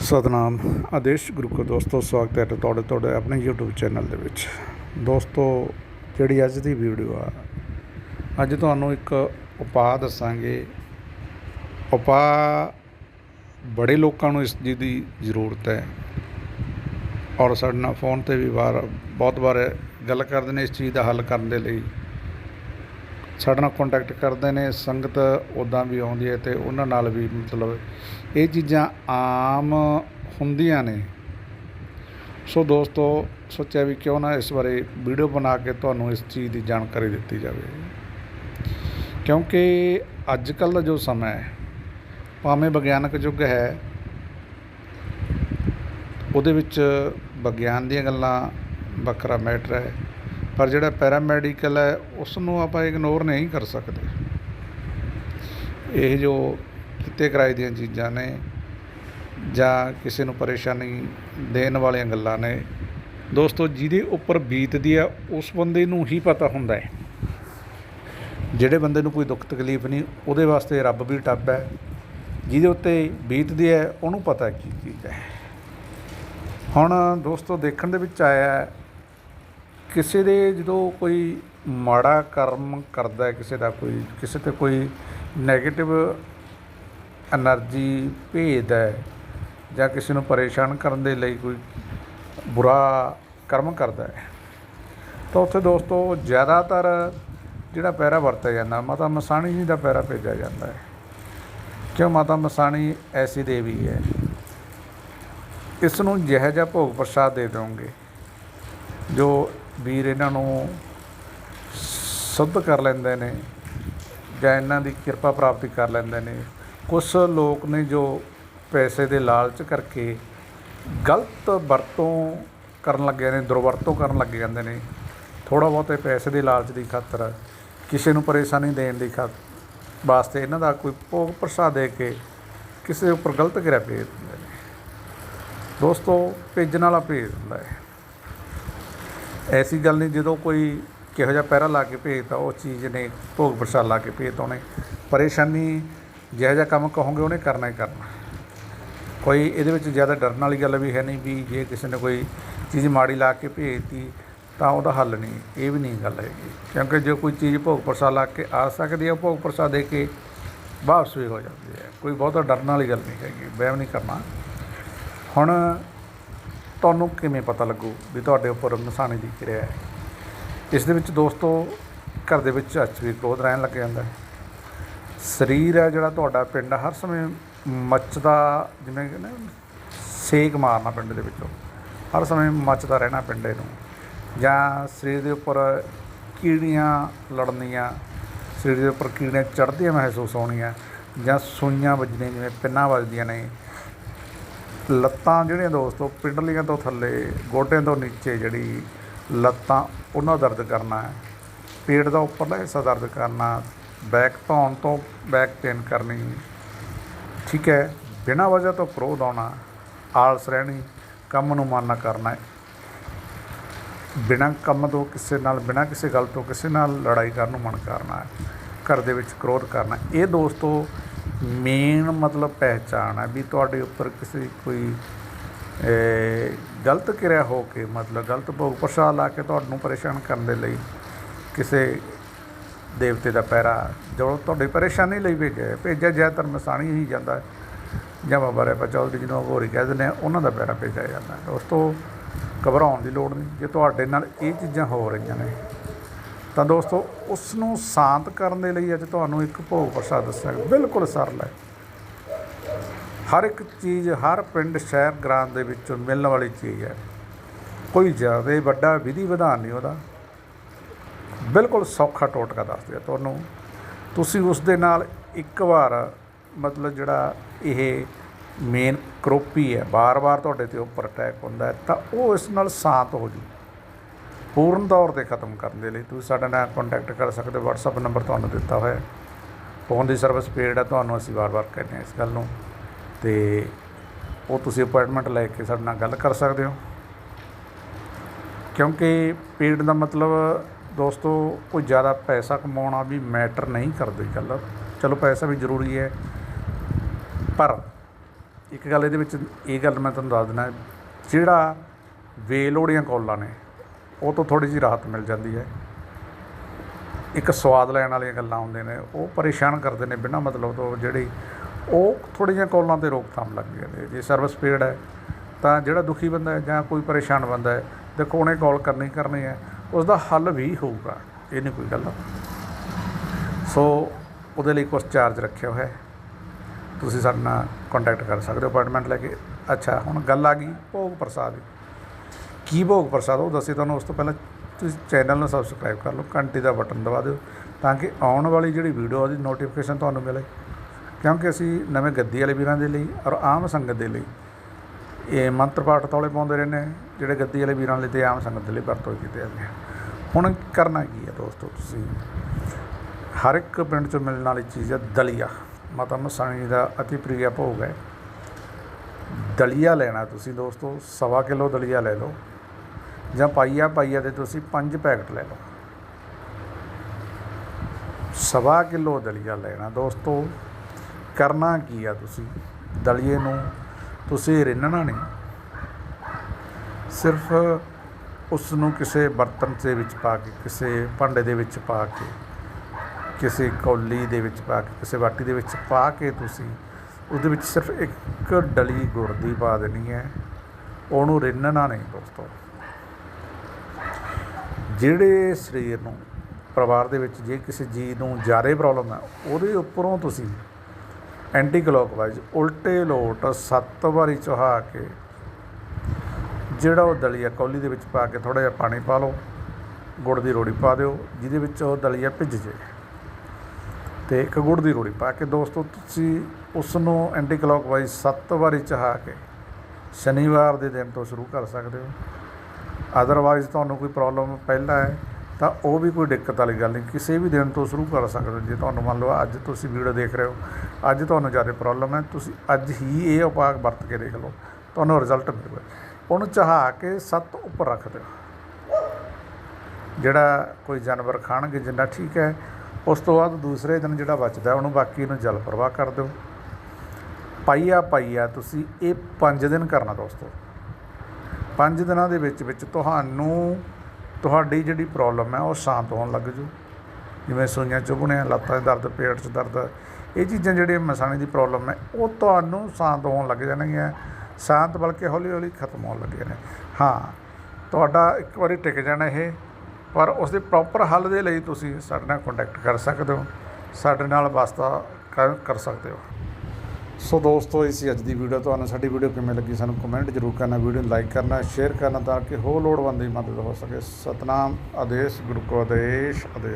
ਸਤਨਾਮ, ਆਦੇਸ਼ ਗੁਰੂ ਕੋ ਦੋਸਤੋ, ਸਵਾਗਤ ਹੈ ਤੁਹਾਡੇ ਤੁਹਾਡੇ ਆਪਣੇ YouTube ਚੈਨਲ ਦੇ ਵਿੱਚ। ਦੋਸਤੋ, ਜਿਹੜੀ ਅੱਜ ਦੀ ਵੀਡੀਓ ਆ, ਅੱਜ ਤੁਹਾਨੂੰ ਇੱਕ ਉਪਾਅ ਦੱਸਾਂਗੇ। ਉਪਾਅ ਬੜੇ ਲੋਕਾਂ ਨੂੰ ਇਸ ਚੀਜ਼ ਦੀ ਜ਼ਰੂਰਤ ਹੈ। ਔਰ ਸਾਡੇ ਨਾਲ ਫੋਨ ਤੇ ਵੀ ਵਾਰ ਬਹੁਤ ਵਾਰ ਗੱਲ ਕਰਦੇ ਨੇ ਇਸ ਚੀਜ਼ ਦਾ ਹੱਲ ਕਰਨ ਦੇ ਲਈ। ਸਾਡੇ ਨਾਲ ਕੰਟੈਕਟ ਕਰਦੇ ਨੇ, ਸੰਗਤ ਉੱਦਾਂ ਵੀ ਆਉਂਦੀ ਹੈ ਤੇ ਉਹਨਾਂ ਨਾਲ ਵੀ ਮਤਲਬ ਇਹ ਚੀਜ਼ਾਂ ਆਮ ਹੁੰਦੀਆਂ ਨੇ। ਸੋ ਦੋਸਤੋ, ਸੋਚਿਆ ਵੀ ਕਿਉਂ ਨਾ ਇਸ ਬਾਰੇ ਵੀਡੀਓ ਬਣਾ ਕੇ ਤੁਹਾਨੂੰ ਇਸ ਚੀਜ਼ ਦੀ ਜਾਣਕਾਰੀ ਦਿੱਤੀ ਜਾਵੇ। ਕਿਉਂਕਿ ਅੱਜ ਕੱਲ੍ਹ ਦਾ ਜੋ ਸਮਾਂ ਹੈ, ਭਾਵੇਂ ਵਿਗਿਆਨਕ ਯੁੱਗ ਹੈ, ਉਹਦੇ ਵਿੱਚ ਵਿਗਿਆਨ ਦੀਆਂ ਗੱਲਾਂ ਵੱਖਰਾ ਮੈਟਰ ਹੈ। ਪਰ ਜਿਹੜਾ ਪੈਰਾਮੈਡੀਕਲ ਹੈ ਉਸ ਨੂੰ ਆਪਾਂ ਇਗਨੋਰ ਨਹੀਂ ਕਰ ਸਕਦੇ। ਇਹ ਜੋ ਕਿਤੇ ਕਿਰਾਏ ਦੀਆਂ ਚੀਜ਼ਾਂ ਨੇ, ਜਾਂ ਕਿਸੇ ਨੂੰ ਪਰੇਸ਼ਾਨੀ ਦੇਣ ਵਾਲੀਆਂ ਗੱਲਾਂ ਨੇ, ਦੋਸਤੋ, ਜਿਹਦੇ ਉੱਪਰ ਬੀਤਦੀ ਆ ਉਸ ਬੰਦੇ ਨੂੰ ਹੀ ਪਤਾ ਹੁੰਦਾ ਹੈ। ਜਿਹੜੇ ਬੰਦੇ ਨੂੰ ਕੋਈ ਦੁੱਖ ਤਕਲੀਫ ਨਹੀਂ, ਉਹਦੇ ਵਾਸਤੇ ਰੱਬ ਵੀ ਟੱਪ ਹੈ। ਜਿਹਦੇ ਉੱਤੇ ਬੀਤਦੀ ਹੈ, ਉਹਨੂੰ ਪਤਾ ਕੀ ਚੀਜ਼ ਹੈ। ਹੁਣ ਦੋਸਤੋ, ਦੇਖਣ ਦੇ ਵਿੱਚ ਆਇਆ ਕਿਸੇ ਦੇ ਜਦੋਂ ਕੋਈ ਮਾੜਾ ਕਰਮ ਕਰਦਾ ਕਿਸੇ ਦਾ ਕੋਈ, ਕਿਸੇ 'ਤੇ ਕੋਈ ਨੈਗੇਟਿਵ ਐਨਰਜੀ ਭੇਜਦਾ ਜਾਂ ਕਿਸੇ ਨੂੰ ਪਰੇਸ਼ਾਨ ਕਰਨ ਦੇ ਲਈ ਕੋਈ ਬੁਰਾ ਕਰਮ ਕਰਦਾ ਹੈ, ਤਾਂ ਉੱਥੇ ਦੋਸਤੋ ਜ਼ਿਆਦਾਤਰ ਜਿਹੜਾ ਪੈਰਾ ਵਰਤਿਆ ਜਾਂਦਾ, ਮਾਤਾ ਮਸਾਣੀ ਜੀ ਦਾ ਪੈਰਾ ਭੇਜਿਆ ਜਾਂਦਾ ਹੈ। ਕਿਉਂ ਮਾਤਾ ਮਸਾਣੀ ਐਸੀ ਦੇਵੀ ਹੈ? ਇਸ ਨੂੰ ਜਿਹੋ ਜਿਹਾ ਭੋਗ ਪ੍ਰਸ਼ਾਦ ਦੇ ਦੋਗੇ ਜੋ ਵੀਰ ਇਹਨਾਂ ਨੂੰ ਸੁੱਧ ਕਰ ਲੈਂਦੇ ਨੇ ਜਾਂ ਇਹਨਾਂ ਦੀ ਕਿਰਪਾ ਪ੍ਰਾਪਤੀ ਕਰ ਲੈਂਦੇ ਨੇ। ਕੁਝ ਲੋਕ ਨੇ ਜੋ ਪੈਸੇ ਦੇ ਲਾਲਚ ਕਰਕੇ ਗਲਤ ਵਰਤੋਂ ਕਰਨ ਲੱਗੇ ਨੇ, ਦੁਰਵਰਤੋਂ ਕਰਨ ਲੱਗੇ ਜਾਂਦੇ ਨੇ। ਥੋੜਾ ਬਹੁਤੇ ਪੈਸੇ ਦੇ ਲਾਲਚ ਦੀ ਖਾਤਰ, ਕਿਸੇ ਨੂੰ ਪਰੇਸ਼ਾਨੀ ਦੇਣ ਦੀ ਖਾਤਰ ਵਾਸਤੇ ਇਹਨਾਂ ਦਾ ਕੋਈ ਭੋਗ ਪ੍ਰਸਾਦ ਦੇ ਕੇ ਕਿਸੇ ਉੱਪਰ ਗਲਤ ਕਿਰਿਆ ਭੇਜ ਦਿੰਦੇ ਨੇ। ਦੋਸਤੋ, ਭੇਜਣ ਵਾਲਾ ਭੇਜ ਦਿੰਦਾ ਹੈ। ਐਸੀ ਗੱਲ ਨਹੀਂ, ਜਦੋਂ ਕੋਈ ਕਿਹੋ ਜਿਹਾ ਪਹਿਰਾ ਲਾ ਕੇ ਭੇਜਦਾ ਉਹ ਚੀਜ਼ ਨੇ ਭੋਗ ਪ੍ਰਸਾਦ ਲਾ ਕੇ ਭੇਜਤਾ ਉਹਨੇ। ਪਰੇਸ਼ਾਨੀ, ਜਿਹੋ ਜਿਹਾ ਕੰਮ ਕਹੋਗੇ ਉਹਨੇ ਕਰਨਾ ਹੀ ਕਰਨਾ। ਕੋਈ ਇਹਦੇ ਵਿੱਚ ਜ਼ਿਆਦਾ ਡਰਨ ਵਾਲੀ ਗੱਲ ਵੀ ਹੈ ਨਹੀਂ ਵੀ ਜੇ ਕਿਸੇ ਨੇ ਕੋਈ ਚੀਜ਼ ਮਾੜੀ ਲਾ ਕੇ ਭੇਜਤੀ ਤਾਂ ਉਹਦਾ ਹੱਲ ਨਹੀਂ। ਇਹ ਵੀ ਨਹੀਂ ਗੱਲ ਹੈਗੀ। ਕਿਉਂਕਿ ਜੇ ਕੋਈ ਚੀਜ਼ ਭੋਗ ਪ੍ਰਸਾਦ ਲਾ ਕੇ ਆ ਸਕਦੀ ਹੈ ਭੋਗ ਪ੍ਰਸਾਦ ਦੇ ਕੇ ਵਾਪਸ ਵੀ ਹੋ ਜਾਂਦੀ ਹੈ। ਕੋਈ ਬਹੁਤਾ ਡਰਨ ਵਾਲੀ ਗੱਲ ਨਹੀਂ ਹੈਗੀ, ਵਹਿਮ ਨਹੀਂ ਕਰਨਾ। ਹੁਣ ਤੁਹਾਨੂੰ ਕਿਵੇਂ ਪਤਾ ਲੱਗੂ ਵੀ ਤੁਹਾਡੇ ਉੱਪਰ ਨਿਸ਼ਾਨੀ ਦੀ ਕਿਰਿਆ ਹੈ? ਇਸ ਦੇ ਵਿੱਚ ਦੋਸਤੋ, ਘਰ ਦੇ ਵਿੱਚ ਅੱਜ ਵੀ ਕ੍ਰੋਧ ਰਹਿਣ ਲੱਗ ਜਾਂਦਾ ਹੈ। ਸਰੀਰ ਹੈ ਜਿਹੜਾ ਤੁਹਾਡਾ ਪਿੰਡ, ਹਰ ਸਮੇਂ ਮੱਚਦਾ, ਜਿਵੇਂ ਕਿ ਨਾ ਸੇਕ ਮਾਰਨਾ ਪਿੰਡ ਦੇ ਵਿੱਚੋਂ। ਹਰ ਸਮੇਂ ਮੱਚਦਾ ਰਹਿਣਾ ਪਿੰਡੇ ਨੂੰ। ਜਾਂ ਸਰੀਰ ਦੇ ਉੱਪਰ ਕੀੜੀਆਂ ਲੜਨੀਆਂ, ਸਰੀਰ ਦੇ ਉੱਪਰ ਕੀੜੀਆਂ ਚੜ੍ਹਦੀਆਂ ਮਹਿਸੂਸ ਹੋਣੀਆਂ, ਜਾਂ ਸੂਈਆਂ ਵੱਜਣੀਆਂ, ਜਿਵੇਂ ਪਿੰਨਾਂ ਵੱਜਦੀਆਂ ਨੇ ਲੱਤਾਂ ਜਿਹੜੀਆਂ ਦੋਸਤੋ, ਪਿੰਡਲੀਆਂ ਤੋਂ ਥੱਲੇ, ਗੋਡਿਆਂ ਤੋਂ ਨੀਚੇ ਜਿਹੜੀ ਲੱਤਾਂ, ਉਹਨਾਂ ਦਰਦ ਕਰਨਾ ਹੈ। ਪੇਟ ਦਾ ਉੱਪਰਲਾ ਹਿੱਸਾ ਦਰਦ ਕਰਨਾ ਬੈਕ ਧੌਣ ਤੋਂ ਬੈਕ ਪੇਨ ਕਰਨੀ, ਠੀਕ ਹੈ। ਬਿਨਾਂ ਵਜ੍ਹਾ ਤੋਂ ਕ੍ਰੋਧ ਆਉਣਾ, ਆਲਸ ਰਹਿਣੀ, ਕੰਮ ਨੂੰ ਮਨ ਨਾ ਕਰਨਾ ਬਿਨਾਂ ਕੰਮ ਤੋਂ ਕਿਸੇ ਨਾਲ, ਬਿਨਾਂ ਕਿਸੇ ਗੱਲ ਤੋਂ ਕਿਸੇ ਨਾਲ ਲੜਾਈ ਕਰਨ ਨੂੰ ਮਨ ਕਰਨਾ ਹੈ। ਘਰ ਦੇ ਵਿੱਚ ਕ੍ਰੋਧ ਕਰਨਾ ਇਹ ਦੋਸਤੋ ਮੇਨ ਮਤਲਬ ਪਹਿਚਾਣ ਹੈ ਵੀ ਤੁਹਾਡੇ ਉੱਪਰ ਕਿਸੇ ਕੋਈ ਗਲਤ ਕਿਰਿਆ ਹੋ ਕੇ, ਮਤਲਬ ਗਲਤ ਭੋਗ ਪ੍ਰਸਾਦ ਲਾ ਕੇ ਤੁਹਾਨੂੰ ਪਰੇਸ਼ਾਨ ਕਰਨ ਦੇ ਲਈ ਕਿਸੇ ਦੇਵਤੇ ਦਾ ਪੈਰਾ ਜੋ ਤੁਹਾਡੀ ਪਰੇਸ਼ਾਨੀ ਲਈ ਭੇਜਿਆ ਭੇਜਿਆ ਜ਼ਿਆਦਾਤਰ ਧਰਮਸਾਣੀ ਹੀ ਜਾਂਦਾ। ਜਾਂ ਬਾਬਾ ਰੈਪਾ ਚੌਧਰੀ ਜਿਹਨੂੰ ਹੋਰੀ ਕਹਿ ਦਿੰਦੇ ਆ, ਉਹਨਾਂ ਦਾ ਪੈਰਾ ਭੇਜਿਆ ਜਾਂਦਾ। ਉਸ ਤੋਂ ਘਬਰਾਉਣ ਦੀ ਲੋੜ ਨਹੀਂ। ਜੇ ਤੁਹਾਡੇ ਨਾਲ ਇਹ ਚੀਜ਼ਾਂ ਹੋ ਰਹੀਆਂ ਨੇ ਤਾਂ ਦੋਸਤੋ ਉਸ ਨੂੰ ਸ਼ਾਂਤ ਕਰਨ ਦੇ ਲਈ ਅੱਜ ਤੁਹਾਨੂੰ ਇੱਕ ਭੋਗ ਪ੍ਰਸਾਦ ਦੱਸਾਂਗਾ ਬਿਲਕੁਲ ਸਰਲ ਹੈ। ਹਰ ਇੱਕ ਚੀਜ਼ ਹਰ ਪਿੰਡ, ਸ਼ਹਿਰ ਗ੍ਰਾਂ ਦੇ ਵਿੱਚ ਮਿਲਣ ਵਾਲੀ ਚੀਜ਼ ਹੈ। ਕੋਈ ਜ਼ਿਆਦਾ ਵੱਡਾ ਵਿਧੀ ਵਿਧਾਨ ਨਹੀਂ ਉਹਦਾ। ਬਿਲਕੁਲ ਸੌਖਾ ਟੋਟਕਾ ਦੱਸ ਦਿਆ ਤੁਹਾਨੂੰ। ਤੁਸੀਂ ਉਸ ਦੇ ਨਾਲ ਇੱਕ ਵਾਰ, ਮਤਲਬ ਜਿਹੜਾ ਇਹ ਮੇਨ ਕਰੋਪੀ ਹੈ, ਬਾਰ-ਬਾਰ ਤੁਹਾਡੇ ਤੇ ਉੱਪਰ ਅਟੈਕ ਹੁੰਦਾ ਤਾਂ ਉਹ ਇਸ ਨਾਲ ਸ਼ਾਂਤ ਹੋ ਜੂ। ਪੂਰਨ ਤੌਰ ਤੇ ਖਤਮ ਕਰਨ ਦੇ ਲਈ ਤੁਸੀਂ ਸਾਡੇ ਨਾਲ ਕੰਟੈਕਟ ਕਰ ਸਕਦੇ ਹੋ, WhatsApp ਨੰਬਰ ਤੁਹਾਨੂੰ ਦਿੱਤਾ ਹੋਇਆ ਫੋਨ ਦੀ ਸਰਵਿਸ ਪੇਡ ਹੈ ਤੁਹਾਨੂੰ ਅਸੀਂ ਵਾਰ-ਵਾਰ ਕਹਿੰਦੇ ਹਾਂ ਇਸ ਗੱਲ ਨੂੰ। ਤੇ ਉਹ ਤੁਸੀਂ ਅਪਾਇੰਟਮੈਂਟ ਲੈ ਕੇ ਸਾਡੇ ਨਾਲ ਗੱਲ ਕਰ ਸਕਦੇ ਹੋ। ਕਿਉਂਕਿ ਪੇਡ ਦਾ ਮਤਲਬ ਦੋਸਤੋ, ਕੋਈ ਜ਼ਿਆਦਾ ਪੈਸਾ ਕਮਾਉਣਾ ਵੀ ਮੈਟਰ ਨਹੀਂ ਕਰਦੀ ਗੱਲ। ਚਲੋ ਪੈਸਾ ਵੀ ਜ਼ਰੂਰੀ ਹੈ, ਪਰ ਇੱਕ ਗੱਲ ਇਹਦੇ ਵਿੱਚ, ਇਹ ਗੱਲ ਮੈਂ ਤੁਹਾਨੂੰ ਦੱਸ ਦਿੰਦਾ ਜਿਹੜਾ ਵੇਲੋੜੀਆਂ ਕੌਲਾਂ ਨੇ ਉਹ ਤੋਂ ਥੋੜੀ ਜਿਹੀ ਰਾਹਤ ਮਿਲ ਜਾਂਦੀ ਹੈ। ਇੱਕ ਸਵਾਦ ਲੈਣ ਵਾਲੀਆਂ ਗੱਲਾਂ ਹੁੰਦੀਆਂ ਨੇ, ਉਹ ਪਰੇਸ਼ਾਨ ਕਰਦੇ ਨੇ ਬਿਨਾਂ ਮਤਲਬ ਤੋਂ ਜਿਹੜੀ ਉਹ ਥੋੜ੍ਹੀਆਂ ਜਿਹੀਆਂ ਕੌਲਾਂ ਤੇ ਰੋਕਥਾਮ ਲੱਗਦੀਆਂ ਨੇ। ਜੇ ਸਰਵਿਸ ਸਪੀਡ ਹੈ, ਤਾਂ ਜਿਹੜਾ ਦੁਖੀ ਬੰਦਾ ਹੈ ਜਾਂ ਕੋਈ ਪਰੇਸ਼ਾਨ ਬੰਦਾ ਹੈ, ਦੇਖੋ ਉਹਨੇ ਕਾਲ ਕਰਨੀ ਕਰਨੀ ਹੈ ਉਸ ਦਾ ਹੱਲ ਵੀ ਹੋਊਗਾ, ਇਹ ਨਹੀਂ ਕੋਈ ਗੱਲ। ਸੋ ਉਹਦੇ ਲਈ ਕੁਝ ਚਾਰਜ ਰੱਖਿਆ ਹੋਇਆ ਹੈ। ਤੁਸੀਂ ਸਾਡੇ ਨਾਲ ਕੰਟੈਕਟ ਕਰ ਸਕਦੇ ਹੋ ਅਪਾਇੰਟਮੈਂਟ ਲੈ ਕੇ। ਅੱਛਾ, ਹੁਣ ਗੱਲ ਆ ਗਈ ਭੋਗ ਪ੍ਰਸਾਦ ਦੀ। ਕੀ ਭੋਗ ਪ੍ਰਸਾਦ ਉਹ ਦੱਸੇ ਤੁਹਾਨੂੰ ਉਸ ਤੋਂ ਪਹਿਲਾਂ ਤੁਸੀਂ ਚੈਨਲ ਨੂੰ ਸਬਸਕ੍ਰਾਈਬ ਕਰ ਲਓ ਘੰਟੀ ਦਾ ਬਟਨ ਦਬਾ ਦਿਓ ਤਾਂ ਕਿ ਆਉਣ ਵਾਲੀ ਜਿਹੜੀ ਵੀਡੀਓ ਉਹਦੀ ਨੋਟੀਫਿਕੇਸ਼ਨ ਤੁਹਾਨੂੰ ਮਿਲੇ। ਕਿਉਂਕਿ ਅਸੀਂ ਨਵੇਂ ਗੱਦੀ ਵਾਲੇ ਵੀਰਾਂ ਦੇ ਲਈ ਔਰ ਆਮ ਸੰਗਤ ਦੇ ਲਈ ਇਹ ਮੰਤਰ ਪਾਠ ਤੌਲੇ ਪਾਉਂਦੇ ਰਹਿੰਦੇ ਹਾਂ, ਜਿਹੜੇ ਗੱਦੀ ਵਾਲੇ ਵੀਰਾਂ ਲਈ ਤੇ ਆਮ ਸੰਗਤ ਦੇ ਲਈ ਵਰਤੋਂ ਕੀਤੇ ਜਾਂਦੇ ਹੁਣ ਕਰਨਾ ਕੀ ਹੈ ਦੋਸਤੋ ਤੁਸੀਂ? ਹਰ ਇੱਕ ਪਿੰਡ 'ਚ ਮਿਲਣ ਵਾਲੀ ਚੀਜ਼ ਹੈ ਦਲੀਆ। ਮਾਤਾ ਮਸਾਣੀ ਦਾ ਅਤੀ ਪ੍ਰਿਯ ਭੋਗ ਹੈ। ਦਲੀਆ ਲੈਣਾ ਤੁਸੀਂ ਦੋਸਤੋ ਸਵਾ ਕਿਲੋ ਦਲੀਆ ਲੈ ਲਓ। ਜਾਂ ਪਾਈਆ ਪਾਈਆ ਦੇ ਤੁਸੀਂ ਪੰਜ ਪੈਕਟ ਲੈ ਲਓ। ਸਵਾ ਕਿਲੋ ਦਲੀਆ ਲੈਣਾ ਦੋਸਤੋ। ਕਰਨਾ ਕੀ ਆ ਤੁਸੀਂ? ਦਲੀਏ ਨੂੰ ਤੁਸੀਂ ਰਿੰਨਣਾ ਨਹੀਂ। ਸਿਰਫ ਉਸ ਨੂੰ ਕਿਸੇ ਬਰਤਨ ਦੇ ਵਿੱਚ ਪਾ ਕੇ, ਕਿਸੇ ਭਾਂਡੇ ਦੇ ਵਿੱਚ ਪਾ ਕੇ, ਕਿਸੇ ਕੌਲੀ ਦੇ ਵਿੱਚ ਪਾ ਕੇ, ਕਿਸੇ ਬਾਟੀ ਦੇ ਵਿੱਚ ਪਾ ਕੇ ਤੁਸੀਂ ਉਹਦੇ ਵਿੱਚ ਸਿਰਫ ਇੱਕ ਡਲੀ ਗੁੜ ਦੀ ਪਾ ਦੇਣੀ ਹੈ। ਉਹਨੂੰ ਰਿੰਨਣਾ ਨਹੀਂ ਦੋਸਤੋ। ਜਿਹੜੇ ਸਰੀਰ ਨੂੰ, ਪਰਿਵਾਰ ਦੇ ਵਿੱਚ ਜੇ ਕਿਸੇ ਜੀ ਨੂੰ ਜ਼ਿਆਦਾ ਪ੍ਰੋਬਲਮ ਹੈ, ਉਹਦੇ ਉੱਪਰੋਂ ਤੁਸੀਂ ਐਂਟੀ ਕਲੋਕਵਾਈਜ਼ ਉਲਟੇ ਲੋਟ ਸੱਤ ਵਾਰੀ ਚੁਹਾ ਕੇ, ਜਿਹੜਾ ਉਹ ਦਲੀਆ ਕੌਲੀ ਦੇ ਵਿੱਚ ਪਾ ਕੇ ਥੋੜਾ ਜਿਹਾ ਪਾਣੀ ਪਾ ਲਓ, ਗੁੜ ਦੀ ਰੋੜੀ ਪਾ ਦਿਓ, ਜਿਹਦੇ ਵਿੱਚ ਉਹ ਦਲੀਆ ਭਿੱਜ ਜੇ ਤੇ ਇੱਕ ਗੁੜ ਦੀ ਰੋੜੀ ਪਾ ਕੇ ਦੋਸਤੋ, ਤੁਸੀਂ ਉਸ ਨੂੰ ਐਂਟੀ ਕਲੋਕਵਾਈਜ਼ ਸੱਤ ਵਾਰੀ ਚਹਾ ਕੇ, ਸ਼ਨੀਵਾਰ ਦੇ ਦਿਨ ਤੋਂ ਸ਼ੁਰੂ ਕਰ ਸਕਦੇ ਹੋ। ਅਦਰਵਾਈਜ਼ ਤੁਹਾਨੂੰ ਕੋਈ ਪ੍ਰੋਬਲਮ ਪਹਿਲਾਂ ਹੈ, ਤਾਂ ਉਹ ਵੀ ਕੋਈ ਦਿੱਕਤ ਵਾਲੀ ਗੱਲ ਨਹੀਂ। ਕਿਸੇ ਵੀ ਦਿਨ ਤੋਂ ਸ਼ੁਰੂ ਕਰ ਸਕਦੇ ਹੋ। ਜੇ ਤੁਹਾਨੂੰ ਮੰਨ ਲਓ ਅੱਜ ਤੁਸੀਂ ਵੀਡੀਓ ਦੇਖ ਰਹੇ ਹੋ, ਅੱਜ ਤੁਹਾਨੂੰ ਜ਼ਿਆਦਾ ਪ੍ਰੋਬਲਮ ਹੈ, ਤੁਸੀਂ ਅੱਜ ਹੀ ਇਹ ਉਪਾਅ ਵਰਤ ਕੇ ਦੇਖ ਲਓ। ਤੁਹਾਨੂੰ ਰਿਜ਼ਲਟ ਮਿਲੂਗਾ। ਉਹਨੂੰ ਚਾਹਾ ਕੇ ਸੱਤ ਉੱਪਰ ਰੱਖ ਦਿਓ। ਜਿਹੜਾ ਕੋਈ ਜਾਨਵਰ ਖਾਣਗੇ, ਜਿੰਨਾ ਠੀਕ ਹੈ, ਉਸ ਤੋਂ ਬਾਅਦ ਦੂਸਰੇ ਦਿਨ ਜਿਹੜਾ ਬਚਦਾ, ਉਹਨੂੰ ਬਾਕੀ ਨੂੰ ਜਲ ਪ੍ਰਵਾਹ ਕਰ ਦਿਓ। ਪਾਈਆ ਪਾਈਆ ਤੁਸੀਂ ਇਹ 5 ਦਿਨ ਕਰਨਾ ਦੋਸਤੋ। ਪੰਜ ਦਿਨਾਂ ਦੇ ਵਿੱਚ ਵਿੱਚ ਤੁਹਾਨੂੰ, ਤੁਹਾਡੀ ਜਿਹੜੀ ਪ੍ਰੋਬਲਮ ਹੈ ਉਹ ਸ਼ਾਂਤ ਹੋਣ ਲੱਗ ਜੂ। ਜਿਵੇਂ ਸੂਈਆਂ ਚੁਭਣਿਆ, ਲੱਤਾਂ 'ਚ ਦਰਦ, ਪੇਟ 'ਚ ਦਰਦ, ਇਹ ਚੀਜ਼ਾਂ ਜਿਹੜੀਆਂ ਮਸਾਣੇ ਦੀ ਪ੍ਰੋਬਲਮ ਹੈ, ਉਹ ਤੁਹਾਨੂੰ ਸ਼ਾਂਤ ਹੋਣ ਲੱਗ ਜਾਣਗੀਆਂ। ਸ਼ਾਂਤ ਬਲਕਿ ਹੌਲੀ ਹੌਲੀ ਖਤਮ ਹੋਣ ਲੱਗੇ ਨੇ। ਹਾਂ, ਤੁਹਾਡਾ ਇੱਕ ਵਾਰੀ ਟਿਕ ਜਾਣਾ ਇਹ, ਪਰ ਉਸ ਦੇ ਪ੍ਰੋਪਰ ਹੱਲ ਦੇ ਲਈ ਤੁਸੀਂ ਸਾਡੇ ਨਾਲ ਕੰਟੈਕਟ ਕਰ ਸਕਦੇ ਹੋ। ਸਾਡੇ ਨਾਲ ਵਾਸਤਾ ਕਰ ਸਕਦੇ ਹੋ। ਸੋ ਦੋਸਤੋ, ਇਹ ਸੀ ਅੱਜ ਦੀ ਵੀਡੀਓ ਤੁਹਾਨੂੰ ਸਾਡੀ ਵੀਡੀਓ ਕਿਵੇਂ ਲੱਗੀ ਸਾਨੂੰ ਕਮੈਂਟ ਜ਼ਰੂਰ ਕਰਨਾ। ਵੀਡੀਓ ਨੂੰ ਲਾਈਕ ਕਰਨਾ ਸ਼ੇਅਰ ਕਰਨਾ ਤਾਂ ਕਿ ਹੋਰ ਲੋੜਵੰਦ ਦੀ ਮਦਦ ਹੋ ਸਕੇ। ਸਤਨਾਮ, ਆਦੇਸ਼, ਗੁਰੂ ਕੋ ਆਦੇਸ਼ ਆਦੇਸ਼।